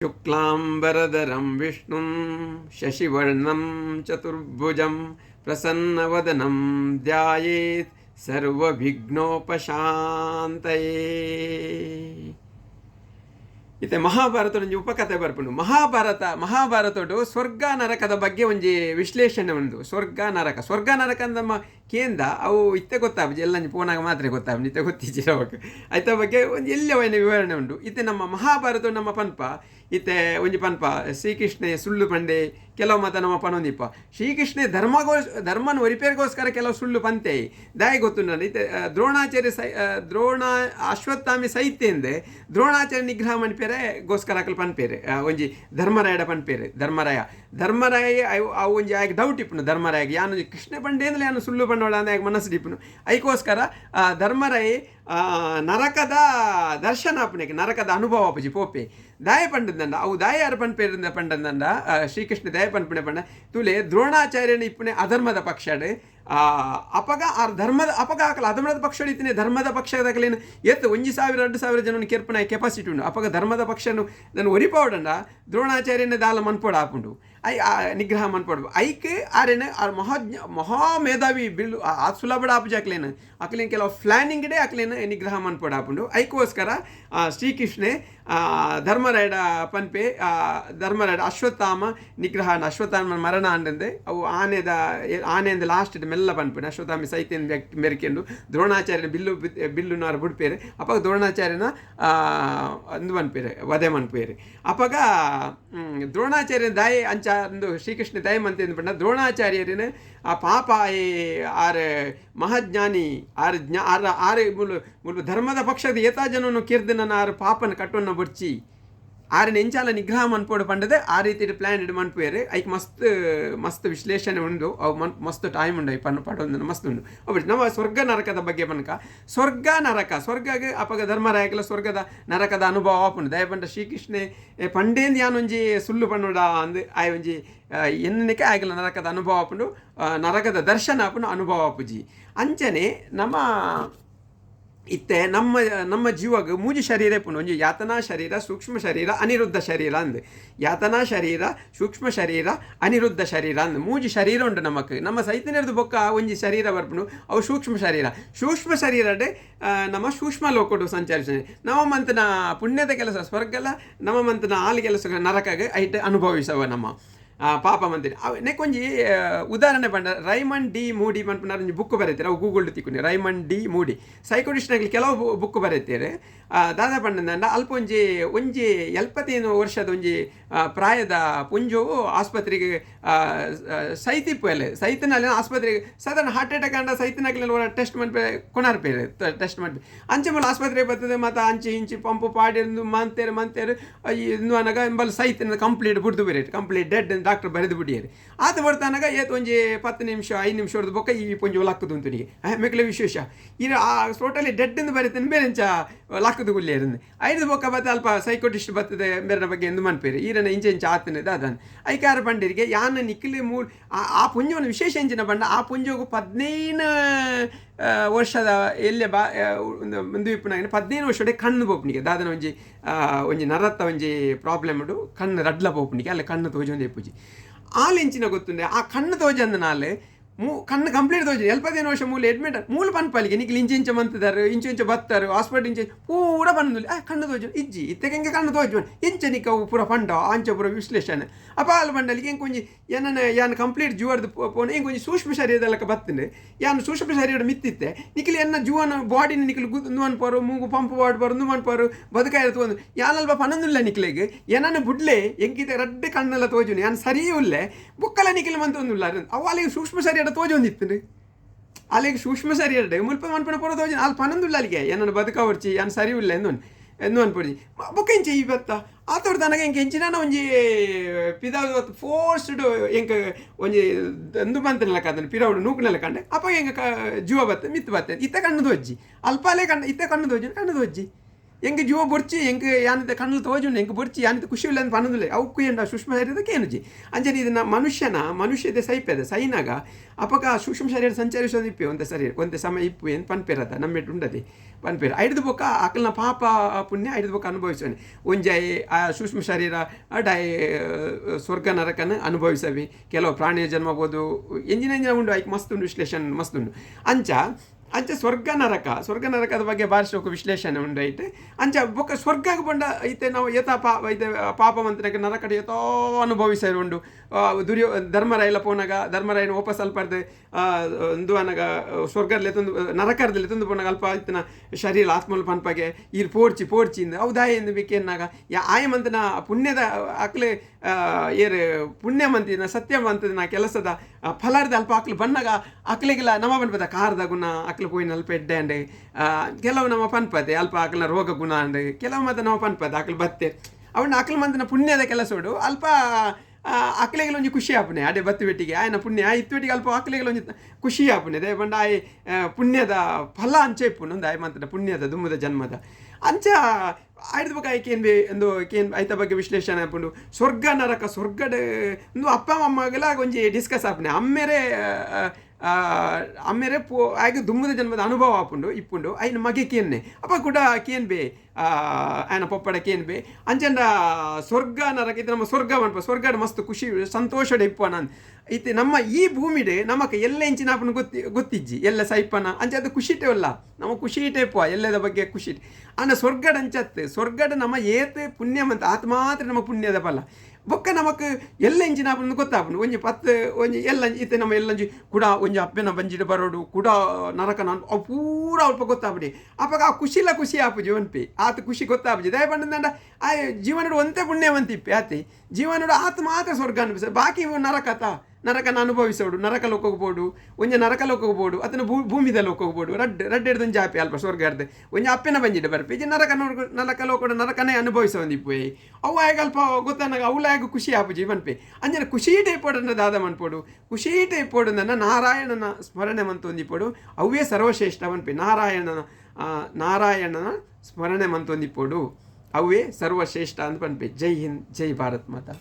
शुक्लाम्बरधरं विष्णुं शशिवर्णं चतुर्भुजं प्रसन्नवदनं ध्यायेत् ಸರ್ವವಿಘ್ನೋಪಶಾಂತಯೇ ಇತ್ತೆ ಮಹಾಭಾರತ ಒಂಜಿ ಉಪಕಥೆ ಬರ್ಪುಂಡು ಮಹಾಭಾರತ ಮಹಾಭಾರತಡು ಸ್ವರ್ಗ ನರಕದ ಬಗ್ಗೆ ಒಂಜಿ ವಿಶ್ಲೇಷಣೆ ಉಂಡು ಸ್ವರ್ಗ ನರಕ ಸ್ವರ್ಗ ನರಕ ನಮ್ಮ ಕೇಂದ ಅವು ಇತ್ತ ಗೊತ್ತಾಗ ಎಲ್ಲ ಪೋನಾಗ ಮಾತ್ರ ಗೊತ್ತಾಗ ಇತ್ತ ಗೊತ್ತಿಜ್ಜಿರ ಬಗ್ಗೆ ಐತ ಬಗ್ಗೆ ಒಂದು ಎಲ್ಲ ವೈನ ವಿವರಣೆ ಉಂಟು. ಇತ್ತೆ ನಮ್ಮ ಮಹಾಭಾರತ ನಮ್ಮ ಪನ್ಪ. ಇತ್ತೆ ಒಂಜಿ ಪನ್ಪ ಶ್ರೀಕೃಷ್ಣ ಸುಳ್ಳು ಪಂಡೆ ಕೆಲವು ಮಾತ ನಮ್ಮ ಪನೊಂದಿಪ್ಪ ಶ್ರೀಕೃಷ್ಣ ಧರ್ಮಗೋ ಧರ್ಮನ ಒರಿಪೇರಿಗೋಸ್ಕರ ಕೆಲವು ಸುಳ್ಳು ಪಂತೆ. ದಾಯಿ ಗೊತ್ತು ನಾನು ಇತ್ತೆ ದ್ರೋಣಾಚಾರ್ಯ ಸೈ ದ್ರೋಣ, ಅಶ್ವತ್ಥಾಮಿ ಸೈತ್ಯಂದೆ ದ್ರೋಣಾಚಾರ್ಯ ನಿಗ್ರಹ ಮನ್ಪೇರೆ ಗೋಸ್ಕರ ಹಾಕಲು ಪನ್ಪೇರೆ. ಒಂಜಿ ಧರ್ಮರಾಯಡ ಪನ್ಪೇರೆ, ಧರ್ಮರಾಯ. ಧರ್ಮರಾಯ, ಅವು ಒಂಜಿ ಆಯ್ಕೆ ಡೌಟ್ ಇಪ್ಪನು ಧರ್ಮರಾಯಗೆ. ಯಾನು ಕೃಷ್ಣ ಪಂಡೆ ಅಂದ್ರೆ ಯಾನು ಸುಳ್ಳು ಮನಸ್ಸು ಡಿಪ್ಪನು ಐಕೋಸ್ಕರ ಆ, ಧರ್ಮರಾಯ ಆ, ನರಕದ ದರ್ಶನ ಅಪ್ಪನಿಗೆ ನರಕದ ಅನುಭವ ಅಪ್ಪಜಿ ಪೋಪೆ. ದಾಯ ಪಂಡದಂಡ ಅವು ದಾಯ ಅರ್ಪಣ ಪೇರಿಂದ ಪಂಡದಂಡ ಶ್ರೀಕೃಷ್ಣ ದಯ ಪಂಡ ಪಂಡ ತುಲೆ ದ್ರೋಣಾಚಾರ್ಯನ ಇಪ್ಪನೆ ಅಧರ್ಮದ ಪಕ್ಷಡ್ ಅಪಗ ಆ ಧರ್ಮದ ಅಪಗ ಹಾಕಲ್ಲ, ಅಧರ್ಮದ ಪಕ್ಷ ಇತ್ತಿನ ಧರ್ಮದ ಪಕ್ಷದಾಗಲೇನು ಎತ್ತು, ಒಂಜಿ ಸಾವಿರ, ಎರಡು ಸಾವಿರ ಜನ ಕೆರ್ಪನ ಕೆಪಾಸಿಟಿ ಉಂಡು ಅಪಗ ಧರ್ಮದ ಪಕ್ಷನು ನಾನು ಒರಿಪವಡಂಡ, ದ್ರೋಣಾಚಾರ್ಯನ ದಾಲ ಮನ್ಪೋಡ ಆಪುಂಡು. ಐ ನಿಗ್ರಹ ಮನ್ಪೋಡು. ಐಕ್ ಆರೇನ ಆ ಮಹಾಜ್ಞ, ಮಹಾಮೇಧಾವಿ ಬಿಲ್ಲು, ಆ- ಆ ಸುಲಭಡ ಆಪುಜಾಕ್ಲೇನು ಅಕ್ಲೇನು ಕೆಲವು ಪ್ಲಾನಿಂಗ್ ಡೇ ಅಕ್ಲೇನು ನಿಗ್ರಹ ಮನ್ಪೋಡ ಆಪುಂಡು. ಐಕೋಸ್ಕರ ಶ್ರೀಕೃಷ್ಣೆ ಧರ್ಮರಾಯಡ ಪನ್ಪೆ ಧರ್ಮರಾಯಡ ಅಶ್ವತ್ಥಾಮ ನಿಗ್ರಹ ಅಶ್ವತ್ಥಾಮ ಮರಣ ಅಂದಂದೆ ಅವು ಆನೆದ ಆನೆಯಿಂದ ಲಾಸ್ಟ್ ಮೆಲ್ಲ ಪನ್ಪಿನ ಅಶ್ವತ್ಥಾಮಿ ಸೈತ್ಯನ ಮೆರಿಕೆಂಡು ದ್ರೋಣಾಚಾರ್ಯನ ಬಿಲ್ಲು ಬಿಲ್ಲು ಬಿಲ್ಲುನಾರು ಬಿಡ್ಪೇರೆ. ಅಪ್ಪಾಗ ದ್ರೋಣಾಚಾರ್ಯನ ಅಂದು ಮನ್ಪೇರೆ ವಧೆ ಮನ್ಪೇರೆ ಅಪ್ಪಾಗ ದ್ರೋಣಾಚಾರ್ಯನ ದಾಯ ಅಂಚ ಅಂದು ಶ್ರೀಕೃಷ್ಣ ದಯ ಮಂತ ಪಂಡ ದ್ರೋಣಾಚಾರ್ಯರಿನ, ಆ ಪಾಪ ಆರ್, ಮಹಾಜ್ಞಾನಿ, ಆರ್ ಜ್ಞಾ, ಆರ, ಆರ್ ಮುಲು ಮುಲು ಧರ್ಮದ ಪಕ್ಷದ ಏತಾ ಜನನು ಕೀರ್ದನ ಆರು ಪಾಪನ ಕಟ್ಟನ್ನು ಬುಡ್ಚಿ. ಆರಿನ ಎಂಚಾಲ ನಿಗ್ರಹ ಮನ್ಪೋಡು ಪಂಡದೆ ಆ ರೀತಿ ಪ್ಲಾನ್ ಇಡ್ ಮನ್ಪೇರೆ ಐಕ್ ಮಸ್ತ್ ಮಸ್ತ್ ವಿಶ್ಲೇಷಣೆ ಉಂಡು. ಅವು ಮನ್, ಮಸ್ತ್ ಟೈಮ್ ಉಂಡು ಐ ಪನ್ನು ಪಡೋದು ಮಸ್ತ್ ಉಂಡು. ಒಬ್ಬ ನಮ್ಮ ಸ್ವರ್ಗ ನರಕದ ಬಗ್ಗೆ ಪನ್ಕ ಸ್ವರ್ಗ ನರಕ, ಸ್ವರ್ಗಗೆ ಅಪಗ ಧರ್ಮರಾಯಕಲ ಸ್ವರ್ಗದ ನರಕದ ಅನುಭವ ಆಪುಂಡು ದಯಪಂಡ ಶ್ರೀಕೃಷ್ಣೆ ಎ ಪಂಡೇಂದು ಯಾನೊಂಜಿ ಸುಳ್ಳು ಪಣ್ಣುಡ ಅಂದು ಆಯ್ ಒಂಜಿ ಎನ್ನಿಕೆ ಆಗಲ ನರಕದ ಅನುಭವ ಆಪುಂಡು ನರಕದ ದರ್ಶನ ಆಪುಂಡು ಅನುಭವ ಆಪುಜಿ ಅಂಚನೆ ನಮ್ಮ ಇತ್ತೆ ನಮ್ಮ ನಮ್ಮ ಜೀವಗ ಮೂಜಿ ಶರೀರ ಪುನಃ ಒಂಜಿ ಯಾತನಾ ಶರೀರ ಸೂಕ್ಷ್ಮ ಶರೀರ ಅನಿರುದ್ಧ ಶರೀರ ಅಂದ್. ಯಾತನಾ ಶರೀರ ಸೂಕ್ಷ್ಮ ಶರೀರ ಅನಿರುದ್ಧ ಶರೀರ ಅಂದ್. ಮೂಜಿ ಶರೀರ ಉಂಡು ನಮಕ್. ನಮ್ಮ ಸೈತನ್ಯದ ಬೊಕ್ಕ ಒಂಜಿ ಶರೀರ ಬರ್ಪುನು ಅವು ಸೂಕ್ಷ್ಮ ಶರೀರ. ಸೂಕ್ಷ್ಮ ಶರೀರಡೆ ಆ, ನಮ್ಮ ಸೂಕ್ಷ್ಮ ಲೋಕಡು ಸಂಚರಿಸ ನಮ್ಮ ಮಂತನ ಪುಣ್ಯದ ಕೆಲಸ ಸ್ವರ್ಗಲ ನಮ್ಮ ಮಂತನ ಆಲ್ ಕೆಲಸ ನರಕಗೆ ಐಟ್ ಅನುಭವಿಸವ ನಮ್ಮ. ಮಂತಿನಿ ಅವ್ ನೆಕ್ಕೊಂಜಿ ಆ, ಉದಾಹರಣೆ ಪಂಡ ರೈಮನ್ ಡಿ ಮೂಡಿ ಮನ್ಪುನಾರ ಒಂಜಿ ಬುಕ್ ಬರೀತಾರೆ? ಅವು ಗೂಗಲ್ ತಿಕ್ಕೊಂಡು. ರೈಮನ್ ಡಿ ಮೂಡಿ. ಸೈಕೋಡಿಸ್ಟ್ನಾಗಲಿ ಕೆಲವು ಬುಕ್ ಬರೀತಾರೆ. ದಾದಾ ಪಂಡ ಅಲ್ಪ ಒಂಜಿ ಒಂಜಿ ಎಲ್ಪತ್ತೇನು ವರ್ಷದ ಒಂಜಿ ಪ್ರಾಯದ ಪುಂಜವು ಆಸ್ಪತ್ರೆಗೆ ಸೈತಿ ಎಲೆ ಸೈತಿನಲ್ಲಿ ಆಸ್ಪತ್ರೆಗೆ ಸಾಧಾರಣ ಹಾರ್ಟ್ ಅಟ್ಯಾಕ್ ಅಂಡ ಸೈತಿನಾಗಲಿ ಟೆಸ್ಟ್ ಮಾಡ್ಬೇ ಕೊನಾರ್ಪೇರೆ ಟೆಸ್ಟ್ ಮಾಡ್ಬೇ ಅಂಚೆ ಮೇಲೆ ಆಸ್ಪತ್ರೆಗೆ ಬರ್ತದೆ ಮತ್ತು ಅಂಚೆ ಇಂಚಿ ಪಂಪು ಪಾಡಿ ಮಂತೇರು ಮಂತೇರು ಇನ್ನು ಅನಗ ಎಂಬಲ್ಲಿ ಸೈತಿನ ಕಂಪ್ಲೀಟ್ ಬಿಡ್ದು ಬೇರೆ ಕಂಪ್ಲೀಟ್ ಡೆಡ್ ಡಾಕ್ಟರ್ ಬರೆದು ಬಿಟ್ಟಿದ್ದಾರೆ. ಆತ ಬರ್ತಾನಾಗ ಏತ್ ಒಂಜಿ ಪತ್ತು ನಿಮಿಷ, ಐದು ನಿಮಿಷ ಹೊಡೆದು ಬೊಕ್ಕ ಈ ಪೊಂಜಿ ಲಕ್ಕದು ಅಂತ ನಿಮಗೆ ಮೆಕ್ಲೆ ವಿಶೇಷ. ಈ ಆ ಟೋಟಲಿ ಡೆಡ್ ಎಂದು ಬರೀತಾನೆ ಬೇರೆ ಚ ಲಕ್ಕದು ಗುಲ್ಲೇರಿಂದ ಐದು ಬೊಕ್ಕ ಬತ್ತ ಅಲ್ಪ ಸೈಕೋಟಿಸ್ಟ್ ಬತ್ತದೆ ಬೇರೆ ಬಗ್ಗೆ ಎಂದು ಮನ್ಪೇರಿ. ಈರನ ಇಂಚೆ ಇಂಚೆ ಆತನ ದಾದಾನ ಐಕಾರ ಬಂಡಿರಿಗೆ ಯಾನ ನಿಕ್ಲಿ ಮೂರು, ಆ ಪುಂಜವನ್ನು ವಿಶೇಷ ಇಂಚಿನ ಬಂಡ ಆ ಪುಂಜೋಗು ಪದಿನೈದು ವರ್ಷದ ಎಲ್ಲೆ ಬಾ ಆ, ಒಂದು ಒಂದು ಇಪ್ಪನಾಗ ಪದ್ನೈದು ವರ್ಷಡೆ ಕಣ್ಣು ಬೋಪನಿಗೆ ದಾದನ ಒಂಜಿ ಆ, ಒಂಜಿ ನರತ್ತ ಒಂಜಿ ಪ್ರಾಬ್ಲಮ್ ಉಂಡು ಕಣ್ಣು ರಡ್ಲ ಬೋಪನಿಗೆ ಅಲ್ಲ ಕಣ್ಣು ತೋಜೊಂದು ಎಪ್ಪುಜಿ ಆಲೆಂಚಿನ ಗೊತ್ತುಂಡೆ ಆ ಕಣ್ಣು ತೋಜಂದ ನಾಳೆ ಕಣ್ಣು ಕಂಪ್ಲೀಟ್ ತೋಜಿ ಎಲ್ಪದೇನು ವರ್ಷ ಮೂಲ? ಅಡ್ಮಿಟ್ ಮೂಲ ಪನ್ಪಲಿಗೆ ನಿಕ್ಲಿ ಇಂಚು ಇಂಚು ಮಂತದಾರು ಇಂಚು ಇಂಚು ಬತ್ತಾರು. ಹಾಸ್ಪಿಟಲ್ ಇಂಚು ಪೂರ ಬಂದು ಆ, ಕಣ್ಣು ತೋಜು ಇಜ್ಜಿ ಇತ್ತಗೆ ಕಣ್ಣು ತೋಜು ಇಂಚ ನಿಕ್ಕ ಪೂರ ಪಂಡ ಆಂಚ ಪೂರ ವಿಶ್ಲೇಷಣೆ. ಅಪ್ಪ, ಅಲ್ಲಿ ಬಂಡಲಿಗೆ ಹೆಂಗೆ ಕೊಂಚ ಏನನ್ನ ಯಾನ್ ಕಂಪ್ಲೀಟ್ ಜೂವರ್ದು ಪೋನ ಹೆಂಗೆ ಕೊಂಚ ಸೂಕ್ಷ್ಮ ಶರೀರದಲ್ಲಕ ಬತ್ತಿದೆ. ಯಾನ್ ಸೂಕ್ಷ್ಮ ಶರೀರ ಮಿತ್ತಿತ್ತೆ. ನಿಖಿಲ್ ಎನ್ನ ಜೂವನ ಬಾಡಿನ ನಿಖಿಲ್ ಅನ್ಪಾರು ಮೂಗು ಪಂಪ್ ಬಾಡ್ ಬರು ನು ಅನ್ಪಾರು ಬದುಕಾಯಿರ ತಗೊಂಡು. ಯಾನಲ್ಪ ಪನಂದಿಲ್ಲ ನಿಖಿಲೆಗೆ. ಏನನ್ನ ಬುಡ್ಲೆ ಎಂಕಿದೆ ರಡ್ಡೆ ಕಣ್ಣೆಲ್ಲ ತೋಜುನೆ ಯಾನ್ ಸರಿಯೂ ಉಲ್ಲೆ ಬುಕ್ಕಲ ನಿಖಿಲ್ ಮಂತ ಒಂದಿಲ್ಲ ಅವು ಅಲ್ಲಿಗೆ ಸೂಕ್ಷ್ಮ ಶರೀರ ತೋಜೊಂದಿತ್ತು ಅಲ್ಲಿಗೆ ಸೂಕ್ಷ್ಮ ಶರೀರ ಮುಲ್ಪ ಮನ್ಪಣ ಪೂರ ತೋಜು. ಅಲ್ಲಿ ಪನಂದುಲ್ಲ ಅಲ್ಲಿಗೆ. ಏನನ್ನು ಬದುಕ ಹೊರ್ಚಿ ಏನು ಸರಿ ಇಲ್ಲ ಎಂದು ಎಂದು ಅನ್ಪಡಿ ಬೊಕ್ಕ ಇಂಚೆ ಇವತ್ತ? ಆತೋಡ್ ತನಗ ಎಂಕ ಎಂಚಿನ ಒಂಜಿ ಪಿದಾವ್ ಫೋರ್ಸ್ಡ್ ಎಂಕ ಒಂಜಿ ದಂದು ಬಂತನಲ್ಲ ಕದನ ಪಿರೌಡು ನೂಕನೆಲ್ಲ ಕಂಡೆ ಅಪ್ಪ ಎಂಕ ಜೀವ ಬತ್ತೆ, ಮಿತ್ತು ಬತ್ತೆ. ಇತ್ತ ಕಣ್ಣು ದೊಜ್ಜಿ ಅಲ್ಪಾಲೇ ಕಣ್ಣು ಇತ್ತ ಕಣ್ಣು ದೊಜ್ಜಿ ಕಣ್ಣು ದೋಜ್ಜಿ ಎಂಕ್ ಜೀವ ಬರ್ಚಿ ಹೆಂಗೆ ಯಾನಿದ ಕಣ್ಣು ತೋಜುಂಡು ಎಂಕ್ ಬರ್ಚಿ ಯಾನಿದ ಖುಷಿ ಇಲ್ಲ ಅಂತ ಅನ್ನೋದಿಲ್ಲ ಅವಕ್ಕೂ ಎಂಡ ಸೂಕ್ಷ್ಮ ಶರೀರದಕ್ಕೆ ಏನುಜಿ ಅಂಜನಿ ಇದನ್ನ ಮನುಷ್ಯನ ಮನುಷ್ಯದ ಸೈಪೆದ ಸೈನಾಗ ಅಪಕ ಸೂಕ್ಷ್ಮ ಶರೀರ ಸಂಚರಿಸೋದು ಇಪ್ಪೆ, ಒಂದೇ ಸರಿ, ಒಂದೇ ಸಮಯ ಇಪ್ಪು ಏನು ಪನ್ಪೇರದ ನಮ್ಮೆಟ್ಟು ಉಂಡದಿ ಪನ್ಪೇರ. ಐದು ಬೊಕ್ಕ ಅಕಲ್ನ ಪಾಪ ಪುಣ್ಯ, ಐಡ್ದು ಬೊಕ್ಕ ಅನುಭವಿಸೋನೆ ಒಂಜಾಯಿ ಆ ಸೂಕ್ಷ್ಮ ಶರೀರ ಡೈ ಸ್ವರ್ಗ ನರಕನ ಅನುಭವಿಸವಿ. ಕೆಲವು ಪ್ರಾಣಿಯ ಜನ್ಮ ಬೋದು ಎಂಜಿನ ಎಂಜಿನ ಉಂಡು ಆಯ್ಕೆ ಮಸ್ತ್ ಉಂಡು, ವಿಶ್ಲೇಷಣೆ ಮಸ್ತ್ ಉಂಡು. ಅಂಚ ಅಂಚ ಸ್ವರ್ಗ ನರಕ ಸ್ವರ್ಗ ನರಕದ ಬಗ್ಗೆ ಭಾರಿಸೋಕೆ ವಿಶ್ಲೇಷಣೆ ಉಂಡು ಐತೆ. ಅಂಚ ಬೊಕ್ಕ ಸ್ವರ್ಗಕ್ಕೆ ಬಂಡ ಐತೆ ನಾವು ಯಥ ಪಾ ಐತೆ ಪಾಪವಂತನಕ್ಕೆ ನರಕಡೆ ಯಥೋ ಅನುಭವಿಸರು ಉಂಡು. ದುರ್ಯೋ ಧರ್ಮರಾಯಲ ಪೋನಾಗ ಧರ್ಮರಾಯನ ವಾಪಸ್ ಅಲ್ಪರ್ದೆ ಒಂದು ಅನಗ ಸ್ವರ್ಗದಲ್ಲಿ ತಂದು ನರಕರದಲ್ಲಿ ತಂದು ಪೋನಾಗ ಅಲ್ಪ ಇತ್ತನ ಶರೀರ ಆತ್ಮಲ್ ಪನ್ಪಗೆ ಇರ್ ಪೋರ್ಚಿ ಪೋಡ್ಚಿಂದ ಹೌದಾಯ ಎಂದು ಬೇಕೇನಾಗ ಯಾ ಆಯಮಂತನ ಪುಣ್ಯದ ಅಕ್ಲೆ ಆ, ಏರ್ ಪುಣ್ಯಮಂತಿನ ಸತ್ಯವಂತನ ಕೆಲಸದ ಫಲರ್ದ ಅಲ್ಪ ಅಕ್ಲು ಬಣ್ಣಗ ಆಕ್ಲೆಗೆಲ್ಲ ನಮ್ಮ ಪನ್ಪದ ಕಾರ್ದ ಗುಣ ಅಕ್ಲು ಪೋಯಿನ ಅಲ್ಪ ಎಡ್ಡೆ ಆ, ಕೆಲವು ನಮ್ಮ ಪನ್ಪದೆ ಅಲ್ಪ ಅಕ್ಲ ರೋಗ ಗುಣ ಅಂಡೆ ಕೆಲವು ಮತ್ತೆ ನಾವು ಪನ್ಪದೆ ಅಕ್ಲು ಬತ್ತೆ. ಅವನ ಅಕ್ಲು ಮಂದಿನ ಪುಣ್ಯದ ಕೆಲಸೋಡು ಅಲ್ಪ ಅಕ್ಲೆಗೆಲ್ಲ ಒಂಜಿ ಖುಷಿ ಆಪುನೆ ಅಡೆ ಬತ್ತು ಬೆಟ್ಟಿಗೆ ಆಯ್ನ ಪುಣ್ಯ ಇತ್ತು ಬೆಟ್ಟಿಗೆ ಅಲ್ಪ ಅಕ್ಲೆಗೆಲ್ಲ ಒಂಜಿ ಖುಷಿ ಆಪುನೆ ದೇ ಬಂಡ ಆಯ್ ಪುಣ್ಯದ ಫಲ ಅಂಚೆ ಇಪ್ಪುನು ಒಂದು ಆಯ್ ಮಾತ್ರ ಪುಣ್ಯದ ದುಮ್ಮದ ಜನ್ಮದ. ಅಂಚ ಆಯ್ದ ಬಗ್ಗೆ ಆಯ್ಕೆ ಏನು ಬೇ ಒಂದು ಏನ್ ಆಯ್ತ ಬಗ್ಗೆ ವಿಶ್ಲೇಷಣೆ ಆಪುಂಡು. ಸ್ವರ್ಗ ನರಕ ಸ್ವರ್ಗದ ಒಂದು ಅಪ್ಪ ಅಮ್ಮಗೆಲ್ಲ ಒಂಜಿ ಡಿಸ್ಕಸ್ ಆಪುನೆ ಅಮ್ಮೆರೆ ಅಮ್ಮೆರೆ ಪೋ, ಆಗ ದುಮ್ಮದ ಜನ್ಮದ ಅನುಭವ ಆಪುಂಡು, ಇಪ್ಪುಂಡು. ಐನ ಮಗೆ ಕೇನ್ನೆ ಅಪ್ಪ ಕೂಡ ಕೇನ್ ಬೇ ಆಯನ ಪೊಪ್ಪಡ ಕೇನ್ ಬೇ ಅಂಚಂಡ ಸ್ವರ್ಗ ನರಕ ಇದು ನಮ್ಮ ಸ್ವರ್ಗ ಮನ್ಪ, ಸ್ವರ್ಗಡ್ ಮಸ್ತ್ ಖುಷಿ, ಸಂತೋಷಡೆ ಇಪ್ಪನ ಇತ್ತೆ ನಮ್ಮ ಈ ಭೂಮಿಡೆ ನಮಕ್ ಎಲ್ಲ ಇಂಚಿನ ಆಪನ ಗೊತ್ತಿ, ಗೊತ್ತಿಜ್ಜಿ, ಎಲ್ಲ ಸೈಪನ. ಅಂಚೆ ಅದು ಖುಷಿಟೇ ಅಲ್ಲ ನಮ್ಮ ಖುಷಿ ಪೋ ಎಲ್ಲದ ಬಗ್ಗೆ ಖುಷಿ ಅನ್ನ ಸ್ವರ್ಗಡ ಅಂಚತ್ತೆ ಸ್ವರ್ಗಡ ನಮ್ಮ ಏತ್ ಪುಣ್ಯಮಂತ ಆತ್ ಮಾತ್ರ ನಮ್ಮ ಪುಣ್ಯದ ಫಲ. ಬೊಕ್ಕ ನಮಕ್ ಎಲ್ಲೆಂಜಿ ಇಂಚಿನ ಗೊತ್ತಾಪುಂಡು. ಒಂಜಿ ಪತ್ತು, ಒಂಜಿ ಎಲ್ಲ ಇತ್ತೆ ನಮ್ಮ ಎಲ್ಲಂಜಿ ಕೂಡ ಒಂಜಿ ಅಪ್ಪೆನ ಬಂಜಿಡ್ ಬರೋಡು, ಕುಡ ನರಕನ ಅವು ಪೂರ ಅಲ್ಪ ಗೊತ್ತಾಪಡಿ. ಅಪ್ಪಾಗ ಆ ಖುಷಿಲ ಖುಷಿ ಆಪು ಜೀವನ್ಪಿ ಆತ ಖುಷಿ ಗೊತ್ತಾಪುಜಿ. ದಯ ಬಂದಂಡ ಆ ಜೀವನಡು ಒಂದೇ ಪುಣ್ಯವಂತಿಪ್ಪಿ ಆತಿ. ಜೀವನಡು ಆತ ಮಾತ್ರ ಸ್ವರ್ಗ ಅನ್ಪಿಸ. ಬಾಕಿ ನರಕತ ನರಕನ ಅನುಭವಿಸೋಡು, ನರಕ ಲೋಕಕ್ಕೆ ಒಂಜೆ ನರಕ ಲೋಕಕ್ಕೆ ಹೋಗ್ಬೋದು ಅದನ್ನು ಭೂ ಭೂಮಿದ ಲೋಕಕ್ಕೆ ಹೋಗ್ಬೋದು. ರಡ್ ರಡ್ ಹಿಡ್ದು ಜಾಪಿ ಅಲ್ಪ ಸ್ವರ್ಗ ಹಿಡ್ದು ಒಂಜಿ ಅಪ್ಪೆನ ಬಂದಿಡ ಬರ್ಪಿ. ಇಜೆ ನರಕ ನೋಡ್ಕೊ ನರಕ ಲೋಕಡು ನರಕನೇ ಅನುಭವಿಸೋಂದಿಪ್ಪು ಅವು ಆಗ ಅಲ್ಪ ಗೊತ್ತಾನಾಗ ಅವಲಾಗ ಖುಷಿ ಆಪು ಜೀವನ್ಪಿ ಅಂಜನ ಖುಷಿ ಟೈಪೋಡು ದಾದ ಮನ್ಪೋಡು. ಖುಷಿ ಟೈಪ್ ನನ್ನ ನಾರಾಯಣನ ಸ್ಮರಣೆ ಮಂತು ಒಂದಿಪ್ಪೋಡು ಅವೇ ಸರ್ವಶ್ರೇಷ್ಠ ಮನ್ಪೆ ನಾರಾಯಣನ ನಾರಾಯಣನ ಸ್ಮರಣೆ ಮಂತು ಒಂದಿಪ್ಪೋಡು ಅವೇ ಸರ್ವಶ್ರೇಷ್ಠ ಅಂತ ಪನ್ಪೆ ಜೈ ಹಿಂದ್, ಜೈ ಭಾರತ್ ಮಾತಾ.